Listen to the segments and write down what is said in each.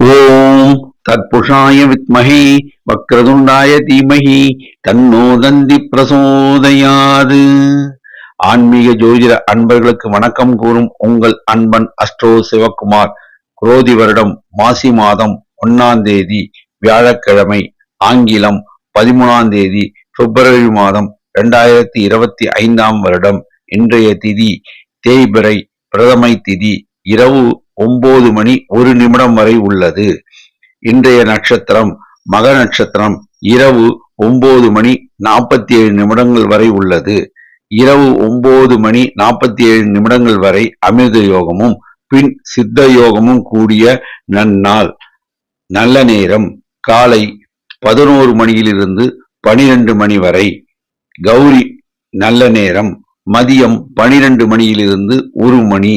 ஓம் தற்புஷாய வித்மகி வக்ரதுண்டாய தீமஹி தன்னோ தந்தி ஆன்மீக ஜோதிட அன்பர்களுக்கு வணக்கம் கூறும் உங்கள் அன்பன் அஸ்ட்ரோ சிவகுமார். குரோதி வருடம் மாசி மாதம் ஒன்னாம் தேதி வியாழக்கிழமை ஆங்கிலம் பதிமூணாம் தேதி பிப்ரவரி மாதம் இரண்டாயிரத்தி இருபத்தி ஐந்தாம் வருடம். இன்றைய திதி தேய்பிறை பிரதமை திதி இரவு ஒன்பது மணி ஒரு நிமிடம் வரை உள்ளது. இன்றைய நட்சத்திரம் மக நட்சத்திரம் இரவு ஒன்பது மணி நாற்பத்தி ஏழு நிமிடங்கள் வரை உள்ளது. இரவு ஒன்பது மணி நாற்பத்தி ஏழு நிமிடங்கள் வரை அமிர்த யோகமும் பின் சித்த யோகமும் கூடிய நன்னாள். நல்ல நேரம் காலை பதினோரு மணியிலிருந்து பனிரெண்டு மணி வரை. கௌரி நல்ல நேரம் மதியம் பனிரெண்டு மணியிலிருந்து ஒரு மணி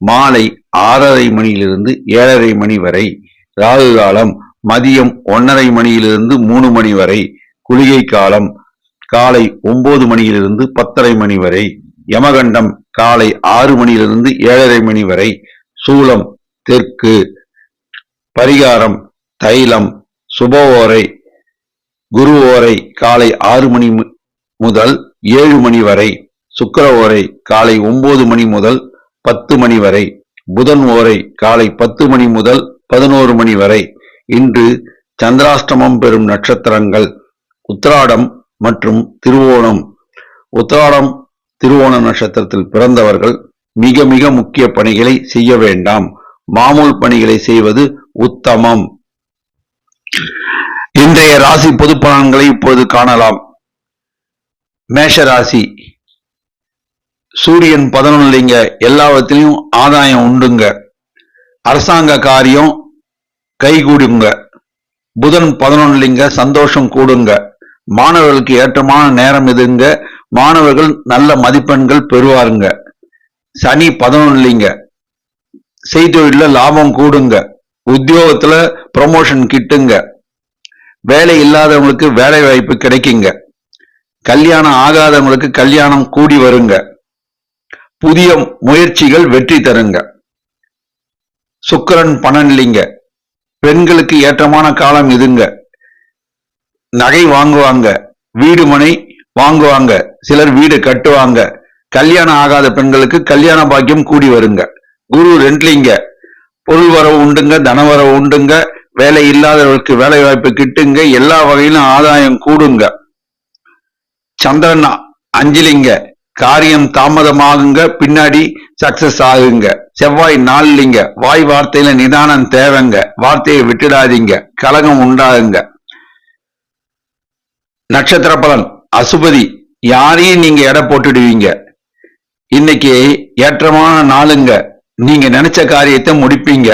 மாலை ஆறரை மணியிலிருந்து ஏழரை மணி வரை ராகு காலம் மதியம் ஒன்னரை மணியிலிருந்து மூணு மணி வரை குளிகை காலம் காலை ஒன்பது மணியிலிருந்து பத்தரை மணி வரை யமகண்டம் காலை ஆறு மணியிலிருந்து ஏழரை மணி வரை சூலம் தெற்கு பரிகாரம் தைலம் சுபவோரை குரு ஓரை காலை ஆறு மணி முதல் ஏழு மணி வரை சுக்கர ஓரை காலை ஒன்பது மணி முதல் பத்து மணி வரை புதன் ஓரை காலை பத்து மணி முதல் பதினோரு மணி வரை. இன்று சந்திராஷ்டமம் பெறும் நட்சத்திரங்கள் உத்திராடம் மற்றும் திருவோணம். உத்திராடம் திருவோண நட்சத்திரத்தில் பிறந்தவர்கள் மிக மிக முக்கிய பணிகளை செய்ய வேண்டாம். மாமூல் பணிகளை செய்வது உத்தமம். இன்றைய ராசி பொது பலன்களை இப்போது காணலாம். மேஷ ராசி சூரியன் பதினொன்னுலிங்க எல்லாவற்றிலையும் ஆதாயம் உண்டுங்க. அரசாங்க காரியம் கைகூடுங்க. புதன் பதினொன்னுலிங்க சந்தோஷம் கூடுங்க. மாணவர்களுக்கு ஏற்றமான நேரம் இதுங்க. மாணவர்கள் நல்ல மதிப்பெண்கள் பெறுவாருங்க. சனி பதினொன்னுலிங்க செய்தொழில லாபம் கூடுங்க. உத்தியோகத்துல ப்ரமோஷன் கிட்டுங்க. வேலை இல்லாதவங்களுக்கு வேலை வாய்ப்பு கிடைக்குங்க. கல்யாணம் ஆகாதவங்களுக்கு கல்யாணம் கூடி வருங்க. புதிய முயற்சிகள் வெற்றி தருங்க. சுக்கிரன் இல்லைங்க. பெண்களுக்கு ஏற்றமான காலம் இதுங்க. நகை வாங்குவாங்க. வீடு மனை வாங்குவாங்க. சிலர் வீடு கட்டுவாங்க. கல்யாணம் ஆகாத பெண்களுக்கு கல்யாண பாக்கியம் கூடி வருங்க. குரு ரெண்ட்லிங்க பொருள் வரவு உண்டுங்க தனவரவு உண்டுங்க. வேலை இல்லாதவர்களுக்கு வேலை வாய்ப்பு கிட்டுங்க. எல்லா வகையிலும் ஆதாயம் கூடுங்க. சந்திரன் அஞ்சிலிங்க காரியம் தாமதமாகுங்க பின்னாடி சக்சஸ் ஆகுங்க. செவ்வாய் நாலுலிங்க வாய் வார்த்தையில நிதானம் தேவைங்க. வார்த்தையை விட்டுடாதீங்க கலகம் உண்டாகுங்க. நட்சத்திர பலன் அசுபதி யாரையும் நீங்க எடை போட்டுடுவீங்க. இன்னைக்கு ஏற்றமான நாளுங்க. நீங்க நினைச்ச காரியத்தை முடிப்பீங்க.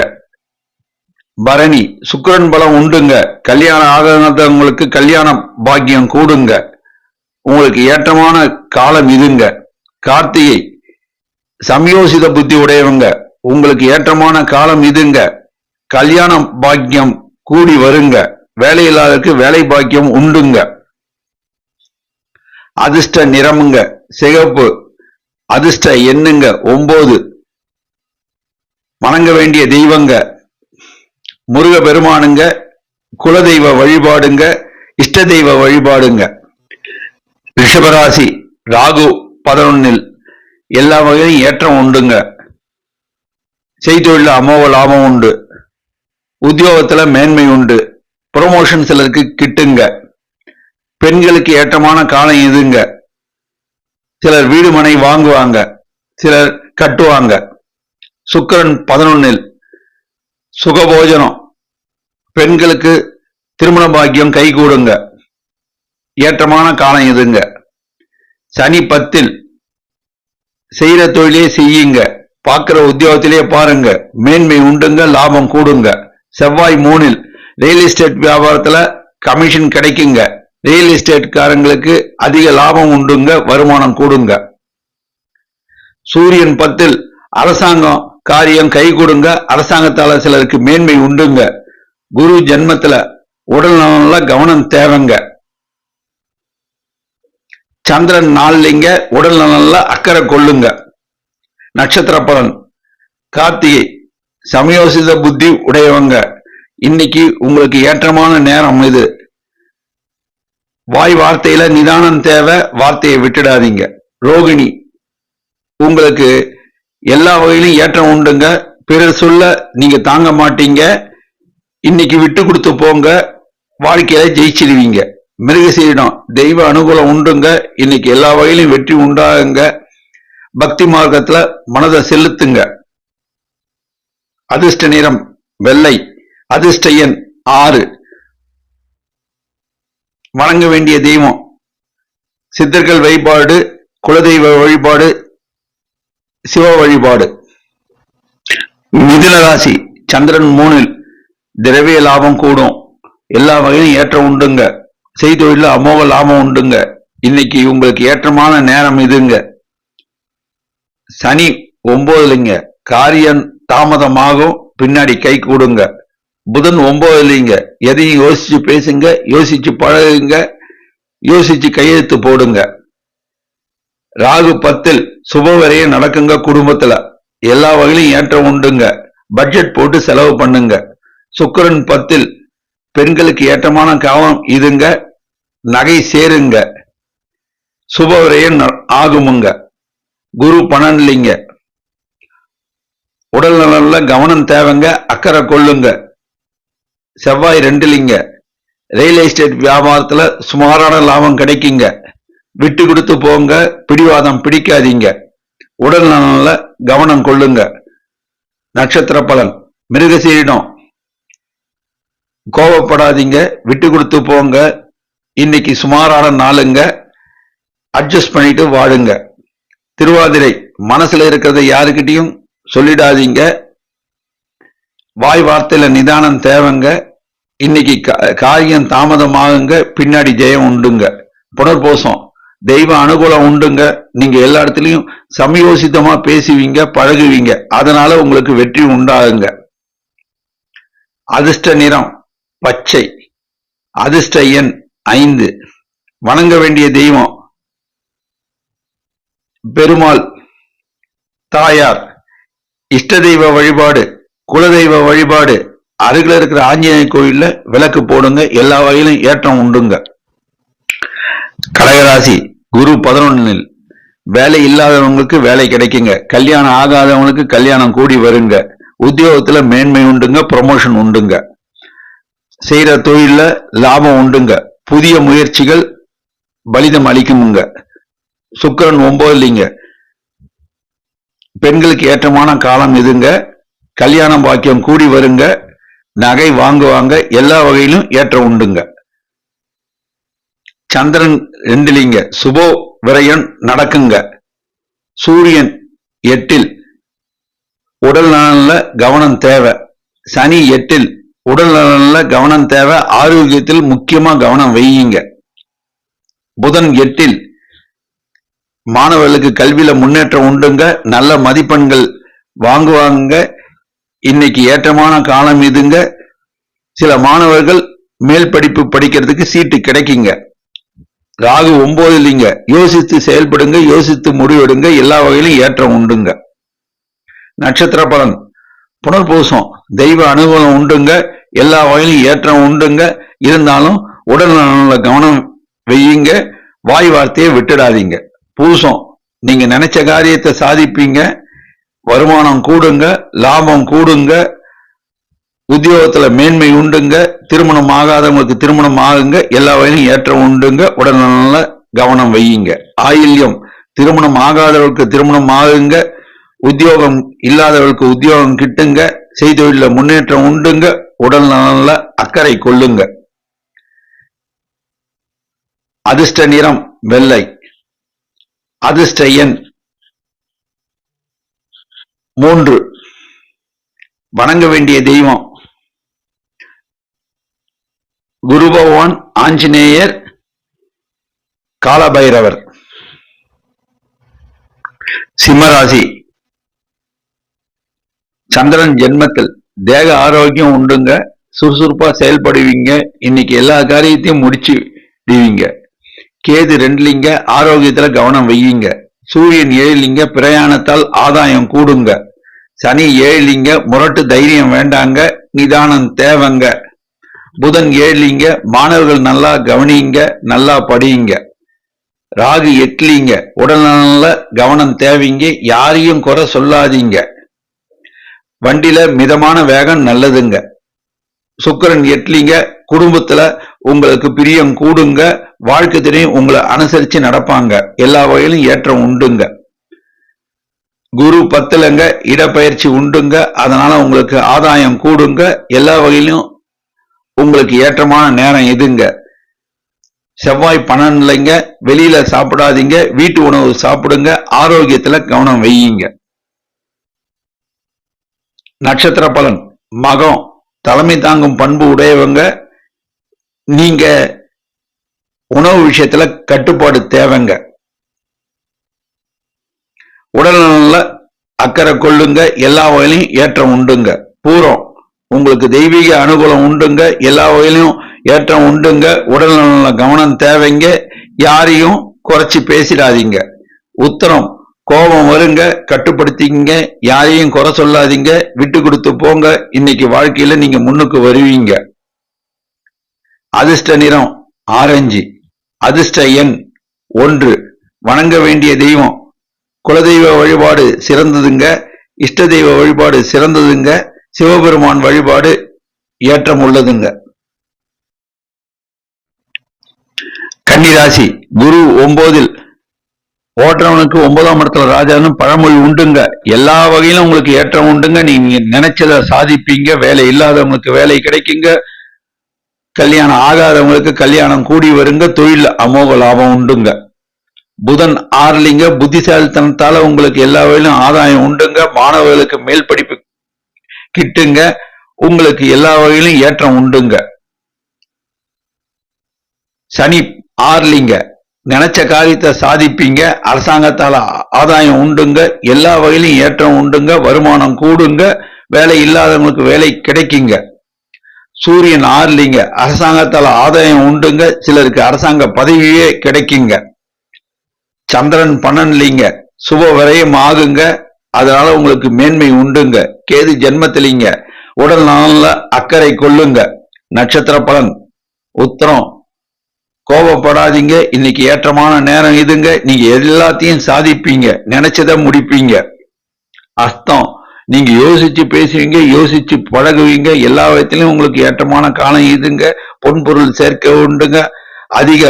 பரணி சுக்கரன் பலம் உண்டுங்க. கல்யாணம் ஆகாதவங்களுக்கு கல்யாணம் பாக்கியம் கூடுங்க. உங்களுக்கு ஏற்றமான காலம் இதுங்க. கார்த்திகை சமயோசித புத்தி உடையவங்க. உங்களுக்கு ஏற்றமான காலம் இதுங்க. கல்யாண பாக்கியம் கூடி வருங்க. வேலையில்லாதற்கு வேலை பாக்கியம் உண்டுங்க. அதிர்ஷ்ட நிறமுங்க. சிகப்பு அதிர்ஷ்ட எண்ணுங்க. ஒன்பது வணங்க வேண்டிய தெய்வங்க. முருக பெருமானுங்க குலதெய்வ வழிபாடுங்க இஷ்ட தெய்வ வழிபாடுங்க. ரிஷபராசி ராகு பதினொன்னில் எல்லா வகையிலும் ஏற்றம் உண்டுங்க. செய்தொழில அமோக லாபம் உண்டு. உத்தியோகத்துல மேன்மை உண்டு. ப்ரொமோஷன் சிலருக்கு கிட்டுங்க. பெண்களுக்கு ஏற்றமான காலம் இதுங்க. சிலர் வீடு மனை வாங்குவாங்க. சிலர் கட்டுவாங்க. சுக்கிரன் பதினொன்னில் சுகபோஜனம். பெண்களுக்கு திருமண பாக்கியம் கைகூடுங்க. ஏற்றமான காலம் இதுங்க. சனி பத்தில் செய்கிற தொழிலே செய்யுங்க. பார்க்கிற உத்தியோகத்திலே பாருங்க. மேன்மை உண்டுங்க லாபம் கூடுங்க. செவ்வாய் மூணில் ரியல் எஸ்டேட் வியாபாரத்தில் கமிஷன் கிடைக்குங்க. ரியல் எஸ்டேட்காரங்களுக்கு அதிக லாபம் உண்டுங்க வருமானம் கூடுங்க. சூரியன் பத்தில் அரசாங்கம் காரியம் கை கொடுங்க. அரசாங்கத்தால சிலருக்கு மேன்மை உண்டுங்க. குரு ஜென்மத்துல உடல் நலன்ல கவனம் தேவைங்க. சந்திரன் நாள்லிங்க உடல் நலன்ல அக்கறை கொள்ளுங்க. நட்சத்திர பலன் கார்த்திகை சமயோசித புத்தி உடையவங்க. இன்னைக்கு உங்களுக்கு ஏற்றமான நேரம் இது. வாய் வார்த்தையில நிதானம் தேவை வார்த்தையை விட்டுடாதீங்க. ரோகிணி உங்களுக்கு எல்லா வகையிலும் ஏற்றம் உண்டுங்க. பிறர் சொல்ல நீங்க தாங்க மாட்டீங்க. இன்னைக்கு விட்டு கொடுத்து போங்க. வாழ்க்கையில ஜெயிச்சிருவீங்க. மிருகசீரிடம் தெய்வ அனுகூலம் உண்டுங்க. இன்னைக்கு எல்லா வகையிலும் வெற்றி உண்டாகுங்க. பக்தி மார்க்கத்துல மனதை செலுத்துங்க. அதிர்ஷ்ட நிறம் வெள்ளை அதிர்ஷ்ட எண் ஆறு. வணங்க வேண்டிய தெய்வம் சித்தர்கள் வழிபாடு குலதெய்வ வழிபாடு சிவ வழிபாடு. மிதுன ராசி சந்திரன் மூணில் திரவிய லாபம் கூடும். எல்லா வகையிலும் ஏற்றம் உண்டுங்க. செய்தொழில அமோக லாபம் உண்டுங்க. இன்னைக்கு உங்களுக்கு ஏற்றமான நேரம் இதுங்க. சனி ஒன்பதுலிங்க காரியம் தாமதமாகும் பின்னாடி கை கூடுங்க. புதன் ஒன்பதுலிங்க எதையும் யோசிச்சு பேசுங்க யோசிச்சு பழகுங்க யோசிச்சு கையெழுத்து போடுங்க. ராகு பத்தில் சுபவரையும் நடக்குங்க குடும்பத்துல. எல்லா வகையிலும் ஏற்றம் உண்டுங்க. பட்ஜெட் போட்டு செலவு பண்ணுங்க. சுக்கரன் பத்தில் பெண்களுக்கு ஏற்றமான காலம் இதுங்க. நகை சேருங்க. சுபவரையும் ஆகுமுங்க. குரு பன்னெண்டுலிங்க உடல் நலன்ல கவனம் தேவைங்க அக்கறை கொள்ளுங்க. செவ்வாய் ரெண்டுலிங்க ரியல் எஸ்டேட் வியாபாரத்துல சுமாரான லாபம் கிடைக்குங்க. விட்டு கொடுத்து போங்க பிடிவாதம் பிடிக்காதீங்க. உடல் நலன்ல கவனம் கொள்ளுங்க. நட்சத்திர பலன் மிருகசீரிடம் கோபப்படாதீங்க விட்டு கொடுத்து போங்க இன்னைக்கு சுமாரான நாளுங்க. அட்ஜஸ்ட் பண்ணிட்டு வாழுங்க. திருவாதிரை மனசுல இருக்கிறத யாருக்கிட்டையும் சொல்லிடாதீங்க. வாய் வார்த்தையில நிதானம் தேவைங்க. இன்னைக்கு கா- காரியம் தாமதமாகுங்க. பின்னாடி ஜெயம் உண்டுங்க. புனர்போசம் தெய்வ அனுகூலம் உண்டுங்க. நீங்க எல்லா இடத்துலயும் சமயோசிதமா பேசுவீங்க பழகுவீங்க. அதனால உங்களுக்கு வெற்றி உண்டாகுங்க. அதிர்ஷ்ட நிறம் பச்சை. அதிர்ஷ்ட எண் ஐந்து. வணங்க வேண்டிய தெய்வம். பெருமாள் தாயார் இஷ்ட தெய்வ வழிபாடு குலதெய்வ வழிபாடு அருகில் இருக்கிற ஆஞ்சநேய கோயில்ல விளக்கு போடுங்க எல்லா வகையிலும் ஏற்றம் உண்டுங்க. கடகராசி குரு பதினொன்னில் வேலை இல்லாதவங்களுக்கு வேலை கிடைக்குங்க. கல்யாணம் ஆகாதவங்களுக்கு கல்யாணம் கூடி வருங்க. உத்தியோகத்துல மேன்மை உண்டுங்க ப்ரொமோஷன் உண்டுங்க. செய்யற தொழில்ல லாபம் உண்டுங்க. புதிய முயற்சிகள் பலிதம் அளிக்குமுங்க. சுக்கிரன் இல்லைங்க பெண்களுக்கு ஏற்றமான காலம் இதுங்க. கல்யாணம் பாக்கியம் கூடி வருங்க. நகை வாங்குவாங்க. எல்லா வகையிலும் ஏற்ற உண்டுங்க. சந்திரன் ரெண்டுலிங்க. சுபோ விரயம் நடக்குங்க. சூரியன் எட்டில். உடல் நலன்ல கவனம் தேவை. சனி எட்டில் உடல் நலன்ல கவனம் தேவை ஆரோக்கியத்தில் முக்கியமா கவனம் வையுங்க. புதன் எட்டில் மாணவர்களுக்கு கல்வியில முன்னேற்றம் உண்டுங்க நல்ல மதிப்பெண்கள் வாங்குவாங்க. இன்னைக்கு ஏற்றமான காலம் இதுங்க. சில மாணவர்கள் மேல் படிப்பு படிக்கிறதுக்கு சீட்டு கிடைக்குங்க. ராகு ஒன்பது இல்லைங்க யோசித்து செயல்படுங்க யோசித்து முடிவெடுங்க எல்லா வகையிலும் ஏற்றம் உண்டுங்க. நட்சத்திர பலன் புனர்பூசம் தெய்வ அனுகூலம் உண்டுங்க. எல்லா வகையிலும் ஏற்றம் உண்டுங்க. இருந்தாலும் உடல் நலன்ல கவனம் வையுங்க. வாய் வார்த்தையை விட்டுடாதீங்க. பூசம் நீங்க நினைச்ச காரியத்தை சாதிப்பீங்க. வருமானம் கூடுங்க லாபம் கூடுங்க. உத்தியோகத்துல மேன்மை உண்டுங்க. திருமணம் ஆகாதவங்களுக்கு திருமணம் ஆகுங்க. எல்லா வகையிலும் ஏற்றம் உண்டுங்க. உடல்நல கவனம் வையுங்க. ஆயில்யம் திருமணம் ஆகாதவர்களுக்கு திருமணம் ஆகுங்க. உத்தியோகம் இல்லாதவர்களுக்கு உத்தியோகம் கிட்டுங்க. செய்தொழில முன்னேற்றம் உண்டுங்க. உடல் நலன்ல அக்கறை கொள்ளுங்க. அதிர்ஷ்ட நிறம் வெள்ளை. அதிர்ஷ்ட எண் மூன்று. வணங்க வேண்டிய தெய்வம். குரு பகவான் ஆஞ்சநேயர் காலபைரவர். சிம்மராசி. சந்திரன் ஜென்மத்தில். தேக ஆரோக்கியம் உண்டுங்க. சுறுசுறுப்பா செயல்படுவீங்க. இன்னைக்கு எல்லா காரியத்தையும் முடிச்சுடுவீங்க. கேது ரெண்டுலிங்க ஆரோக்கியத்துல கவனம் வையுங்க. சூரியன் ஏழுலிங்க பிரயாணத்தால் ஆதாயம் கூடுங்க. சனி ஏழிங்க முரட்டு தைரியம் வேண்டாங்க. நிதானம் தேவைங்க. புதன் ஏழிங்க மாணவர்கள் நல்லா கவனிங்க நல்லா படியுங்க. ராகு எட்லிங்க உடல்நல கவனம் தேவைங்க. யாரையும் குறை சொல்லாதீங்க. வண்டியில மிதமான வேகம் நல்லதுங்க. சுக்கிரன் எட்லிங்க குடும்பத்துல உங்களுக்கு பிரியம் கூடுங்க வாழ்க்கை தினையும் உங்களை அனுசரிச்சு நடப்பாங்க. எல்லா வகையிலும் ஏற்றம் உண்டுங்க. குரு பத்துலங்க இடப்பயிற்சி உண்டுங்க அதனால உங்களுக்கு ஆதாயம் கூடுங்க. எல்லா வகையிலும் உங்களுக்கு ஏற்றமான நேரம் இதுங்க. செவ்வாய் பன்னெண்டுலைங்க வெளியில சாப்பிடாதீங்க வீட்டு உணவு சாப்பிடுங்க ஆரோக்கியத்துல கவனம் வையுங்க. நட்சத்திர பலன் மகம் தலைமை தாங்கும் பண்பு உடையவங்க நீங்க உணவு விஷயத்துல கட்டுப்பாடு தேவைங்க. உடல்நல அக்கறை கொள்ளுங்க எல்லா வகையிலையும் ஏற்றம் உண்டுங்க. பூரம் உங்களுக்கு தெய்வீக அனுகூலம் உண்டுங்க எல்லா வகையிலையும் ஏற்றம் உண்டுங்க. உடல்நல கவனம் தேவைங்க யாரையும் குறைச்சி பேசிடாதீங்க. உத்தரம் கோபம் வருங்க கட்டுப்படுத்திங்க யாரையும் குறை சொல்லாதீங்க விட்டு கொடுத்து போங்க. இன்னைக்கு வாழ்க்கையில நீங்க முன்னுக்கு வருவீங்க. அதிர்ஷ்ட நிறம் ஆரஞ்சு அதிர்ஷ்ட எண் ஒன்று. வணங்க வேண்டிய தெய்வம். குலதெய்வ வழிபாடு சிறந்ததுங்க. இஷ்ட தெய்வ வழிபாடு சிறந்ததுங்க. சிவபெருமான் வழிபாடு ஏற்றம் உள்ளதுங்க. கன்னிராசி குரு ஒன்பதில் ஓட்டுறவனுக்கு ஒன்பதாம் இடத்துல ராஜான்னு பழமொழி உண்டுங்க. எல்லா வகையிலும் உங்களுக்கு ஏற்றம் உண்டுங்க. நீங்க நினைச்சதை சாதிப்பீங்க. வேலை இல்லாதவங்களுக்கு வேலை கிடைக்குங்க. கல்யாணம் ஆகாதவங்களுக்கு கல்யாணம் கூடி வருங்க. தொழில் அமோக லாபம் உண்டுங்க. புதன் ஆறுலிங்க. புத்திசாலித்தனத்தால உங்களுக்கு எல்லா வகையிலும் ஆதாயம் உண்டுங்க. மாணவர்களுக்கு மேல் படிப்பு கிட்டுங்க. உங்களுக்கு எல்லா வகையிலும் ஏற்றம் உண்டுங்க. சனி ஆறுலிங்க. நினைச்ச காரியத்தை சாதிப்பீங்க அரசாங்கத்தால ஆதாயம் உண்டுங்க எல்லா வகையிலும் ஏற்றம் உண்டுங்க வருமானம் கூடுங்க வேலை இல்லாதவங்களுக்கு வேலை கிடைக்குங்க. சூரியன் ஆறுலிங்க அரசாங்கத்தால ஆதாயம் உண்டுங்க சிலருக்கு அரசாங்க பதவியே கிடைக்குங்க. சந்திரன் பன்னெண்டுலிங்க சுப விரயம் ஆகுங்க அதனால உங்களுக்கு மேன்மை உண்டுங்க. கேது ஜென்மத்திலிங்க உடல் நலன்ல அக்கறை கொள்ளுங்க. நட்சத்திர பலன் உத்தரம் கோபப்படாதீங்க. இன்னைக்கு ஏற்றமான நேரம் இதுங்க. நீங்க எல்லாத்தையும் சாதிப்பீங்க. நினைச்சத முடிப்பீங்க. அஸ்தம் நீங்க யோசிச்சு பேசுவீங்க யோசிச்சு பழகுவீங்க. எல்லா விதத்திலையும் உங்களுக்கு ஏற்றமான காலம் இதுங்க. பொன்பொருள் சேர்க்க உண்டுங்க. அதிக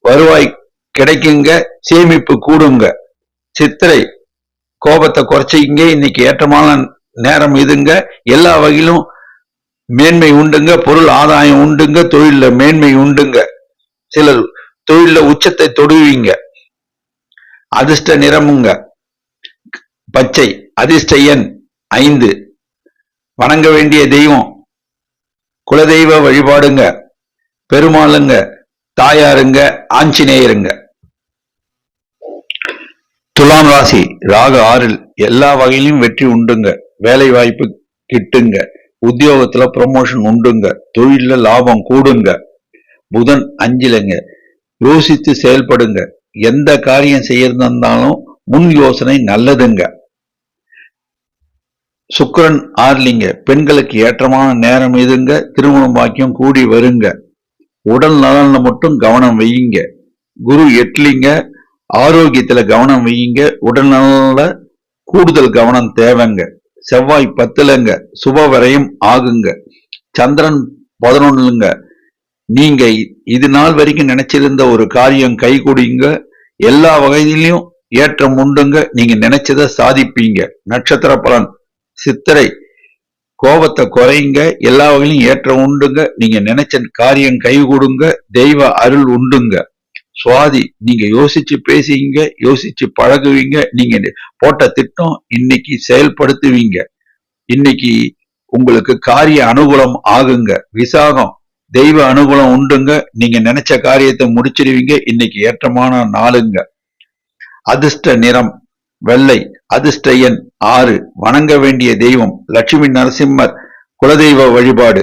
வருவாய் கிடைக்குங்க. சேமிப்பு கூடுங்க. சித்திரை கோபத்தை குறைச்சிங்க இன்னைக்கு ஏற்றமான நேரம் இதுங்க. எல்லா வகையிலும் மேன்மை உண்டுங்க. பொருள் ஆதாயம் உண்டுங்க. தொழில மேன்மை உண்டுங்க. சிலர் தொழில உச்சத்தை தொடுவீங்க. அதிர்ஷ்ட நிறமுங்க. பச்சை அதிர்ஷ்ட எண் ஐந்து. வணங்க வேண்டிய தெய்வம். குலதெய்வ வழிபாடுங்க. பெருமாளுங்க தாயாருங்க ஆஞ்சநேயருங்க. துலாம் ராசி ராக ஆறில் எல்லா வகையிலும் வெற்றி உண்டுங்க. வேலை வாய்ப்பு கிட்டுங்க. உத்தியோகத்துல ப்ரமோஷன் உண்டுங்க. தொழில லாபம் கூடுங்க. புதன் அஞ்சிலங்க. யோசித்து செயல்படுங்க. எந்த காரியம் செய்யறதாலும் முன் யோசனை நல்லதுங்க. சுக்கரன் ஆர்லிங்க பெண்களுக்கு ஏற்றமான நேரம் எதுங்க திருமணம் பாக்கியம் கூடி வருங்க. உடல் நலன்ல மட்டும் கவனம் வையுங்க. குரு எட்லிங்க ஆரோக்கியத்துல கவனம் வையுங்க. உடல் நலன்ல கூடுதல் கவனம் தேவைங்க. செவ்வாய் பத்துலங்க. சுப வரையும் ஆகுங்க. சந்திரன் பதினொன்னுங்க நீங்க இது நாள் வரைக்கும் நினைச்சிருந்த ஒரு காரியம் கை கொடுங்க. எல்லா வகையிலையும் ஏற்றம் உண்டுங்க. நீங்க நினைச்சத சாதிப்பீங்க. நட்சத்திர பலன் சித்திரை கோபத்தை குறைங்க. எல்லா வகையிலும் ஏற்றம் உண்டுங்க. நீங்க நினைச்ச காரியம் கை கொடுங்க. தெய்வ அருள் உண்டுங்க. சுவாதி நீங்க யோசிச்சு பேசுவீங்க. யோசிச்சு பழகுவீங்க. நீங்க போட்ட திட்டம் இன்னைக்கு செயல்படுத்துவீங்க. இன்னைக்கு உங்களுக்கு காரிய அனுகூலம் ஆகுங்க. விசாகம் தெய்வ அனுகூலம் உண்டுங்க. நீங்க நினைச்ச காரியத்தை முடிச்சிடுவீங்க. இன்னைக்கு ஏற்றமான நாளுங்க. அதிர்ஷ்ட நிறம் வெள்ளை அதிர்ஷ்ட எண் ஆறு. வணங்க வேண்டிய தெய்வம் லட்சுமி நரசிம்மர் குலதெய்வ வழிபாடு.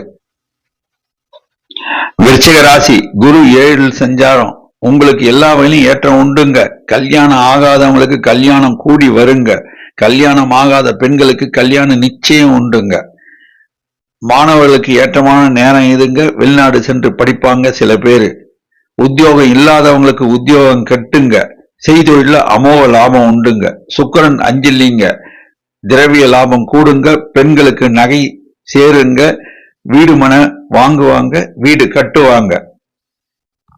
விருச்சிக ராசி குரு ஏழில் சஞ்சாரம். உங்களுக்கு எல்லா வகையிலும் ஏற்றம் உண்டுங்க. கல்யாணம் ஆகாதவங்களுக்கு கல்யாணம் கூடி வருங்க. கல்யாணம் ஆகாத பெண்களுக்கு கல்யாணம் நிச்சயம் உண்டுங்க. மாணவர்களுக்கு ஏற்றமான நேரம் இதுங்க. வெளிநாடு சென்று படிப்பாங்க சில பேர். உத்தியோகம் இல்லாதவங்களுக்கு உத்தியோகம் கட்டுங்க. செய்தொழில அமோக லாபம் உண்டுங்க. சுக்கிரன் அஞ்சில்லிங்க திரவிய லாபம் கூடுங்க. பெண்களுக்கு நகை சேருங்க. வீடு மன வாங்குவாங்க. வீடு கட்டுவாங்க.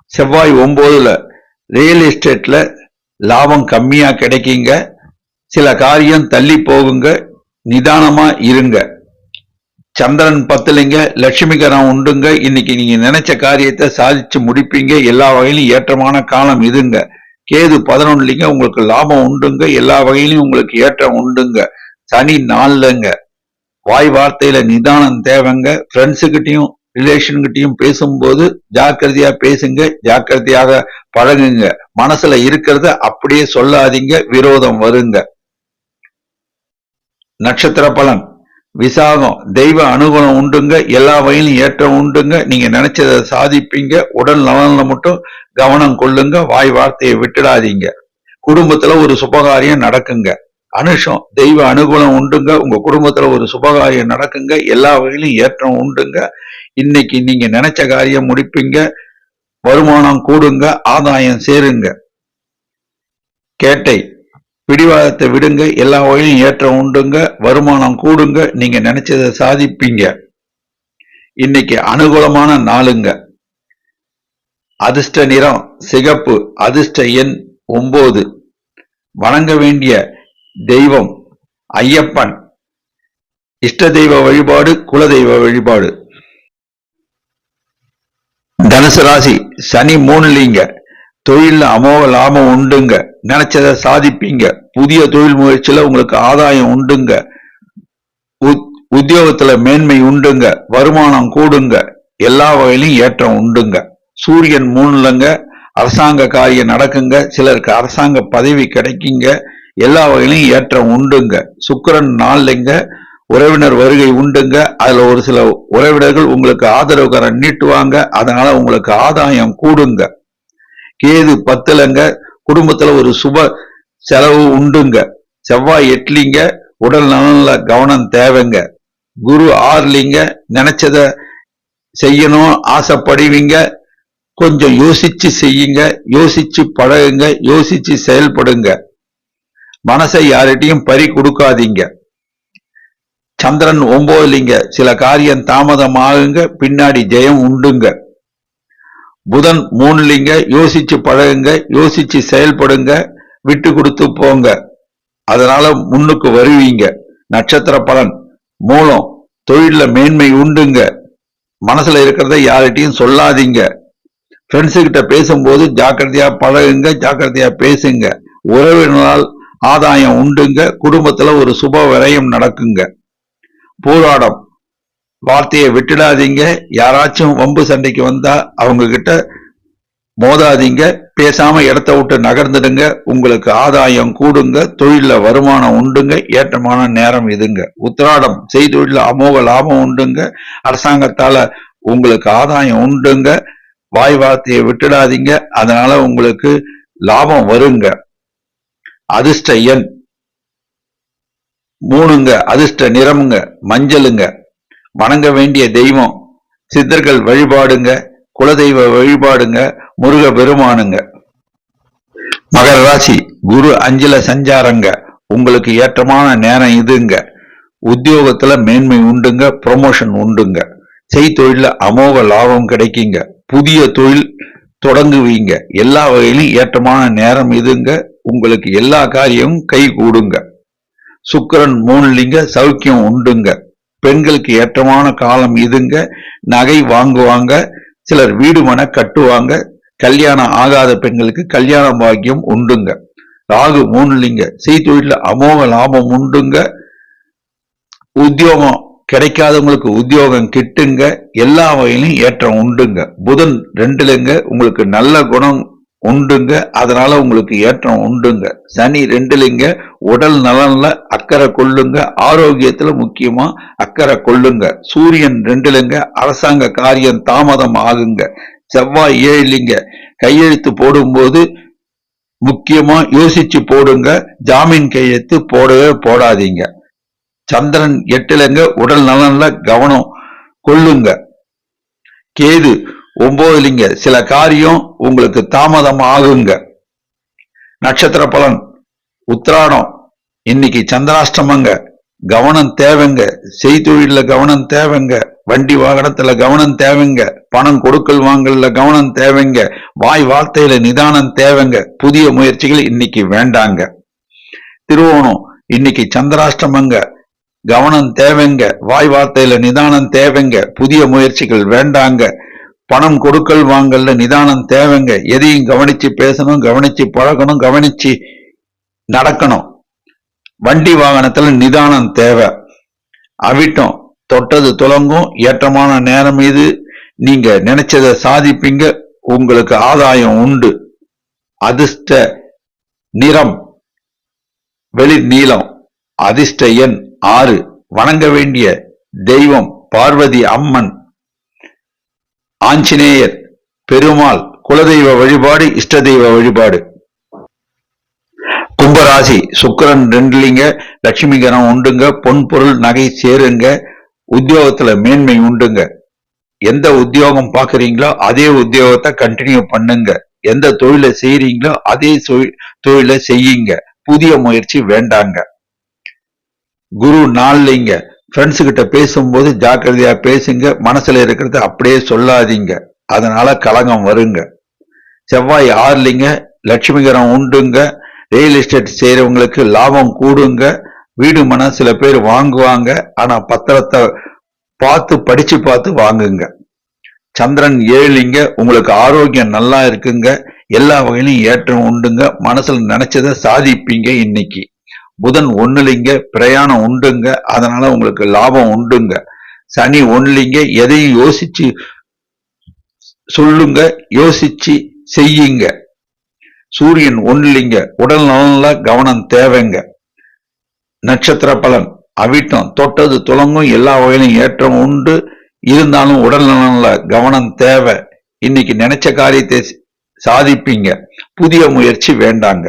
செவ்வாய் ஒன்பதுல ரியல் எஸ்டேட்ல லாபம் கம்மியா கிடைக்குங்க. சில காரியம் தள்ளி போகுங்க. நிதானமா இருங்க. சந்திரன் பத்துலிங்க லட்சுமிகரம் உண்டுங்க. இன்னைக்கு நீங்க நினைச்ச காரியத்தை சாதிச்சு முடிப்பீங்க. எல்லா வகையிலும் ஏற்றமான காலம் இதுங்க. கேது பதினொன்னுலிங்க உங்களுக்கு லாபம் உண்டுங்க. எல்லா வகையிலும் உங்களுக்கு ஏற்றம் உண்டுங்க. சனி நாலுலங்க. வாய் வார்த்தையில நிதானம் தேவைங்க. ஃப்ரெண்ட்ஸுக்கிட்டையும் ரிலேஷன்கிட்டையும் பேசும்போது ஜாக்கிரதையா பேசுங்க. ஜாக்கிரதையாக பழகுங்க. மனசுல இருக்கிறத அப்படியே சொல்லாதீங்க. விரோதம் வருங்க. நட்சத்திர பலன். விசாகம் தெய்வ அனுகூலம் உண்டுங்க எல்லா வகையிலும் ஏற்றம் உண்டுங்க. நீங்க நினைச்சதை சாதிப்பீங்க. உடல் நலன்ல மட்டும் கவனம் கொள்ளுங்க. வாய் வார்த்தையை விட்டுடாதீங்க. குடும்பத்துல ஒரு சுபகாரியம் நடக்குங்க. அனுஷம் தெய்வ அனுகூலம் உண்டுங்க. உங்க குடும்பத்துல ஒரு சுபகாரியம் நடக்குங்க. எல்லா வகையிலும் ஏற்றம் உண்டுங்க. இன்னைக்கு நீங்க நினைச்ச காரியம் முடிப்பீங்க. வருமானம் கூடுங்க. ஆதாயம் சேருங்க. கேட்டை பிடிவாதத்தை விடுங்க எல்லா வகையிலும் ஏற்றம் உண்டுங்க வருமானம் கூடுங்க நீங்க நினைச்சதை சாதிப்பீங்க. இன்னைக்கு அனுகூலமான நாளுங்க. அதிர்ஷ்ட நிறம் சிகப்பு அதிர்ஷ்ட எண் ஒன்பது வணங்க வேண்டிய தெய்வம் ஐயப்பன். இஷ்ட தெய்வ வழிபாடு குலதெய்வ வழிபாடு. தனுசு ராசி சனி மூணுலீங்க. தொழிலில் அமோக லாபம் உண்டுங்க. நினைச்சதை சாதிப்பீங்க. புதிய தொழில் முயற்சியில உங்களுக்கு ஆதாயம் உண்டுங்க. உத்- உத்தியோகத்துல மேன்மை உண்டுங்க. வருமானம் கூடுங்க. எல்லா வகையிலும் ஏற்றம் உண்டுங்க. சூரியன் மூணுலங்க. அரசாங்க காரியம் நடக்குங்க. சிலருக்கு அரசாங்க பதவி கிடைக்குங்க. எல்லா வகையிலும் ஏற்றம் உண்டுங்க. சுக்கிரன் நாளில்ங்க. உறவினர் வருகை உண்டுங்க. அதுல ஒரு சில உறவினர்கள் உங்களுக்கு ஆதரவுகரம் நீட்டுவாங்க. அதனால உங்களுக்கு ஆதாயம் கூடுங்க. கேது பத்துலங்க. குடும்பத்துல ஒரு சுப செலவு உண்டுங்க. செவ்வாய் எட்லிங்க உடல் நலன்ல கவனம் தேவைங்க. குரு ஆறுலிங்க. நினைச்சத செய்யணும் ஆசைப்படுவீங்க. கொஞ்சம் யோசிச்சு செய்யுங்க. யோசிச்சு பழகுங்க. யோசிச்சு செயல்படுங்க. மனசை யார்கிட்டையும் பறி கொடுக்காதீங்க. சந்திரன் ஒன்பதுலிங்க சில காரியம் தாமதமாகுங்க. பின்னாடி ஜெயம் உண்டுங்க. புதன் மூணுலிங்க யோசிச்சு பழகுங்க யோசிச்சு செயல்படுங்க விட்டு கொடுத்து போங்க. அதனால முன்னுக்கு வருவீங்க. நட்சத்திர பலன் மூலம் தொழில மேன்மை உண்டுங்க. மனசுல இருக்கிறத யார்கிட்டையும் சொல்லாதீங்க. ஃப்ரெண்ட்ஸு கிட்ட பேசும்போது ஜாக்கிரதையா பழகுங்க ஜாக்கிரதையா பேசுங்க. உறவினரால் ஆதாயம் உண்டுங்க குடும்பத்துல ஒரு சுப விரயம் நடக்குங்க. போராடம் வார்த்தையை விட்டுடாதீங்க. யாராச்சும் வம்பு சண்டைக்கு வந்தா அவங்க கிட்ட மோதாதீங்க. பேசாம இடத்த விட்டு நகர்ந்துடுங்க. உங்களுக்கு ஆதாயம் கூடுங்க. தொழில வருமானம் உண்டுங்க. ஏற்றமான நேரம் இதுங்க. உத்திராடம் செய்தொழில அமோக லாபம் உண்டுங்க. அரசாங்கத்தால உங்களுக்கு ஆதாயம் உண்டுங்க. வாய் வார்த்தையை விட்டுடாதீங்க. அதனால உங்களுக்கு லாபம் வருங்க. அதிர்ஷ்ட எண். மூணுங்க. அதிர்ஷ்ட நிறமுங்க. மஞ்சளுங்க. வணங்க வேண்டிய தெய்வம். சித்தர்கள் வழிபாடுங்க குலதெய்வ வழிபாடுங்க முருக பெருமானுங்க. மகர ராசி குரு அஞ்சல சஞ்சாரங்க. உங்களுக்கு ஏற்றமான நேரம் இதுங்க. உத்தியோகத்துல மேன்மை உண்டுங்க ப்ரொமோஷன் உண்டுங்க. செய்தொழில அமோக லாபம் கிடைக்குங்க. புதிய தொழில் தொடங்குவீங்க. எல்லா வகையிலும் ஏற்றமான நேரம் இதுங்க. உங்களுக்கு எல்லா காரியமும் கை கூடுங்க சுக்கிரன் மூணுலிங்க சௌக்கியம் உண்டுங்க. பெண்களுக்கு ஏற்றமான காலம் இதுங்க. நகை வாங்குவாங்க சிலர் வீடு மன கட்டுவாங்க. கல்யாணம் ஆகாத பெண்களுக்கு கல்யாண பாக்கியம் உண்டுங்க. ராகு மூணுலிங்க. செய்தொழில அமோக லாபம் உண்டுங்க. உத்தியோகம் கிடைக்காதவங்களுக்கு உத்தியோகம் கிட்டுங்க. எல்லா வகையிலும் ஏற்றம் உண்டுங்க. புதன் ரெண்டுலங்க. உங்களுக்கு நல்ல குணம் உண்டுங்க. அதனால உங்களுக்கு ஏற்றம் உண்டுங்க. சனி ரெண்டுலிங்க உடல் நலன்ல அக்கறை கொள்ளுங்க. ஆரோக்கியத்துல முக்கியமா அக்கறை கொள்ளுங்க. சூரியன் ரெண்டுலிங்க அரசாங்க காரியம் தாமதம் ஆகுங்க. செவ்வாய் ஏழுலிங்க கையெழுத்து போடும்போது முக்கியமா யோசிச்சு போடுங்க. ஜாமீன் கையெழுத்து போடவே போடாதீங்க. சந்திரன் எட்டுலங்க உடல் நலன்ல கவனம் கொள்ளுங்க. கேது ஒன்பதுலிங்க சில காரியம் உங்களுக்கு தாமதம் ஆகுங்க நட்சத்திர பலன் உத்திராடம் இன்னைக்கு சந்திராஷ்டமங்க. கவனம் தேவைங்க. செய்தொழில கவனம் தேவைங்க. வண்டி வாகனத்துல கவனம் தேவைங்க. பணம் கொடுக்கல் வாங்கல கவனம் தேவைங்க. வாய் வார்த்தையில நிதானம் தேவைங்க. புதிய முயற்சிகள் இன்னைக்கு வேண்டாங்க. திருவோணம் இன்னைக்கு சந்திராஷ்டமங்க. கவனம் தேவைங்க. வாய் வார்த்தையில நிதானம் தேவைங்க. புதிய முயற்சிகள் வேண்டாங்க. பணம் கொடுக்கல் வாங்கல்ல நிதானம் தேவைங்க. எதையும் கவனிச்சு பேசணும் கவனிச்சு பழகணும் கவனிச்சு நடக்கணும். வண்டி வாகனத்துல நிதானம் தேவை. அவிட்டம். தொட்டது துலங்கும். ஏற்றமான நேரம் இது. நீங்க நினைச்சதை சாதிப்பீங்க. உங்களுக்கு ஆதாயம் உண்டு. அதிர்ஷ்ட நிறம். வெளிர் நீளம். அதிர்ஷ்ட எண் ஆறு. வணங்க வேண்டிய தெய்வம் பார்வதி அம்மன். ஆஞ்சநேயர் பெருமாள் குலதெய்வ வழிபாடு இஷ்ட தெய்வ வழிபாடு. கும்பராசி சுக்கிரன் ரெண்டுலிங்க லட்சுமிகரம் உண்டுங்க பொன் பொருள் நகை சேருங்க உத்தியோகத்துல மேன்மை உண்டுங்க. எந்த உத்தியோகம் பாக்குறீங்களோ அதே உத்தியோகத்தை கண்டினியூ பண்ணுங்க. எந்த தொழிலை செய்யறீங்களோ அதே தொழில் தொழிலை செய்யுங்க. புதிய முயற்சி வேண்டாங்க. குரு நாள்லிங்க ஃப்ரெண்ட்ஸு கிட்ட பேசும்போது ஜாக்கிரதையா பேசுங்க மனசுல இருக்கிறத அப்படியே சொல்லாதீங்க. அதனால கலங்கம் வருங்க. செவ்வாய் ஆறுலிங்க லட்சுமிகரம் உண்டுங்க. ரியல் எஸ்டேட் செய்யறவங்களுக்கு லாபம் கூடுங்க. வீடு மன சில பேர் வாங்குவாங்க. ஆனா பத்திரத்தை பார்த்து படிச்சு பார்த்து வாங்குங்க. சந்திரன் ஏழுங்க உங்களுக்கு ஆரோக்கியம் நல்லா இருக்குங்க. எல்லா வகையிலும் ஏற்றம் உண்டுங்க. மனசுல நினைச்சதை சாதிப்பீங்க இன்னைக்கு. புதன் ஒண்ணுலிங்க பிரயாணம் உண்டுங்க அதனால உங்களுக்கு லாபம் உண்டுங்க. சனி ஒண்ணுலிங்க எதையும் யோசிச்சு சொல்லுங்க யோசிச்சு செய்யுங்க. சூரியன் ஒண்ணுலிங்க உடல் நலன்ல கவனம் தேவைங்க. நட்சத்திர பலன் அவிட்டம் தொட்டது துளங்கும் எல்லா வகையிலும் ஏற்றம் உண்டு. இருந்தாலும் உடல் நலன்ல கவனம் தேவை. இன்னைக்கு நினைச்ச காரியத்தை சாதிப்பீங்க. புதிய முயற்சி வேண்டாங்க.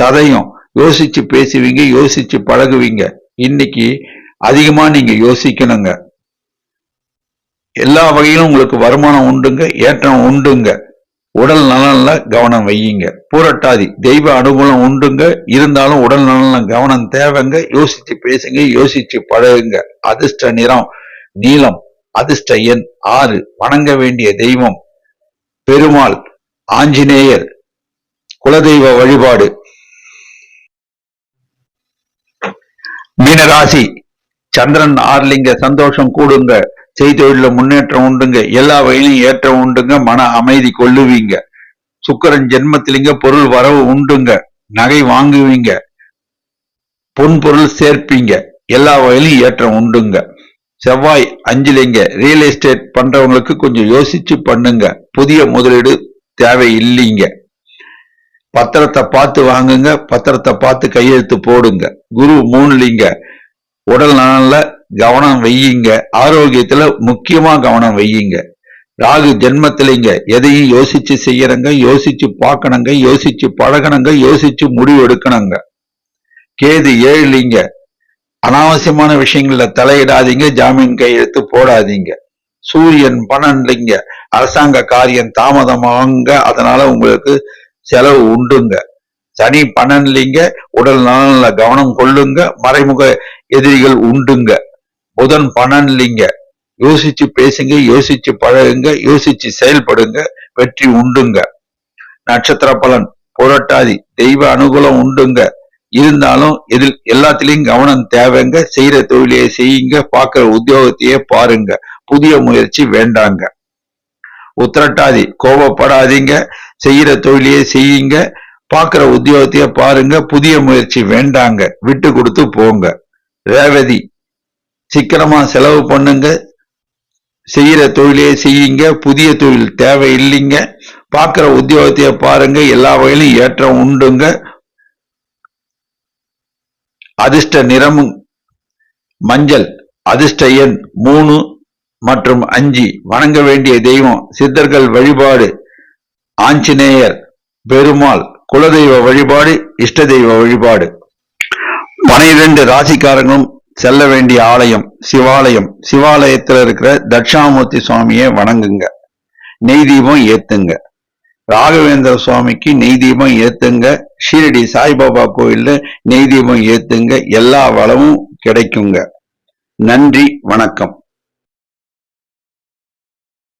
சதையும் யோசிச்சு பேசுவீங்க யோசிச்சு பழகுவீங்க. இன்னைக்கு அதிகமா நீங்க யோசிக்கணுங்க. எல்லா வகையிலும் உங்களுக்கு வருமானம் உண்டுங்க ஏற்றம் உண்டுங்க. உடல் நலன்ல கவனம் வையுங்க. பூரட்டாதி தெய்வ அனுகூலம் உண்டுங்க. இருந்தாலும் உடல் நலன்ல கவனம் தேவைங்க. யோசிச்சு பேசுங்க யோசிச்சு பழகுங்க. அதிர்ஷ்ட நிறம் நீளம் அதிர்ஷ்ட எண் ஆறு. வணங்க வேண்டிய தெய்வம் பெருமாள் ஆஞ்சநேயர் குலதெய்வ வழிபாடு. மீனராசி சந்திரன் ஆர்லிங்க சந்தோஷம் கூடுங்க. செய்தொழில முன்னேற்றம் உண்டுங்க. எல்லா வகையிலும் ஏற்றம் உண்டுங்க. மன அமைதி கொள்ளுவீங்க. சுக்கரன் ஜென்மத்திலிங்க பொருள் வரவு உண்டுங்க. நகை வாங்குவீங்க. பொன் பொருள் சேர்ப்பீங்க. எல்லா வகையிலும் ஏற்றம் உண்டுங்க. செவ்வாய் அஞ்சுலிங்க. ரியல் எஸ்டேட் பண்றவங்களுக்கு கொஞ்சம் யோசிச்சு பண்ணுங்க. புதிய முதலீடு தேவை இல்லைங்க பத்திரத்தை பார்த்து வாங்குங்க பத்திரத்தை பார்த்து கையெழுத்து போடுங்க. குரு மூணுலிங்க உடல் நலன்ல கவனம் வையுங்க ஆரோக்கியத்துல முக்கியமா கவனம் வையுங்க. ராகு ஜென்மத்திலைங்க எதையும் யோசிச்சு செய்யறங்க யோசிச்சு பார்க்கணுங்க யோசிச்சு பழகணுங்க யோசிச்சு முடிவு எடுக்கணுங்க. கேது ஏழுலிங்க அனாவசியமான விஷயங்கள்ல தலையிடாதீங்க ஜாமீன் கையெழுத்து போடாதீங்க. சூரியன் பன்னெண்டுலிங்க அரசாங்க காரியம் தாமதமாங்க அதனால உங்களுக்கு செலவு உண்டுங்க. சனி பன்னெண்டுலிங்க உடல் நலன்ல கவனம் கொள்ளுங்க. மறைமுக எதிரிகள் உண்டுங்க. புதன் பன்னெண்டுலிங்க யோசிச்சு பேசுங்க யோசிச்சு பழகுங்க யோசிச்சு செயல்படுங்க. வெற்றி உண்டுங்க. நட்சத்திர பலன் புரட்டாதி தெய்வ அனுகூலம் உண்டுங்க. இருந்தாலும் இதில் எல்லாத்திலையும் கவனம் தேவைங்க. செய்யற தொழிலையே செய்யுங்க. பார்க்கிற உத்தியோகத்தையே பாருங்க. புதிய முயற்சி வேண்டாங்க. உத்திரட்டாதி கோபப்படாதீங்க. செய்யற தொழிலையே செய்யுங்க. பார்க்கிற உத்தியோகத்தையே பாருங்க. புதிய முயற்சி வேண்டாங்க. விட்டு கொடுத்து போங்க. ரேவதி சீக்கிரமா செலவு பண்ணுங்க. செய்யற தொழிலே செய்யுங்க. புதிய தொழில் தேவை இல்லைங்க பார்க்கிற உத்தியோகத்தையே பாருங்க. எல்லா வகையிலும் ஏற்றம் உண்டுங்க. அதிர்ஷ்ட நிறமும் மஞ்சள் அதிர்ஷ்ட எண் மூணு மற்றும் அஞ்சு. வணங்க வேண்டிய தெய்வம் சித்தர்கள் வழிபாடு. ஆஞ்சநேயர் பெருமாள் குலதெய்வ வழிபாடு இஷ்ட தெய்வ வழிபாடு. பனிரெண்டு ராசிக்காரங்களும் செல்ல வேண்டிய ஆலயம் சிவாலயம். சிவாலயத்துல இருக்கிற தட்சாமூர்த்தி சுவாமியை வணங்குங்க. நெய் தீபம் ஏத்துங்க. ராகவேந்திர சுவாமிக்கு நெய் தீபம் ஏத்துங்க. ஷீரடி சாய்பாபா கோயில்ல நெய் தீபம் ஏத்துங்க. எல்லா வளமும் கிடைக்குங்க. நன்றி வணக்கம்.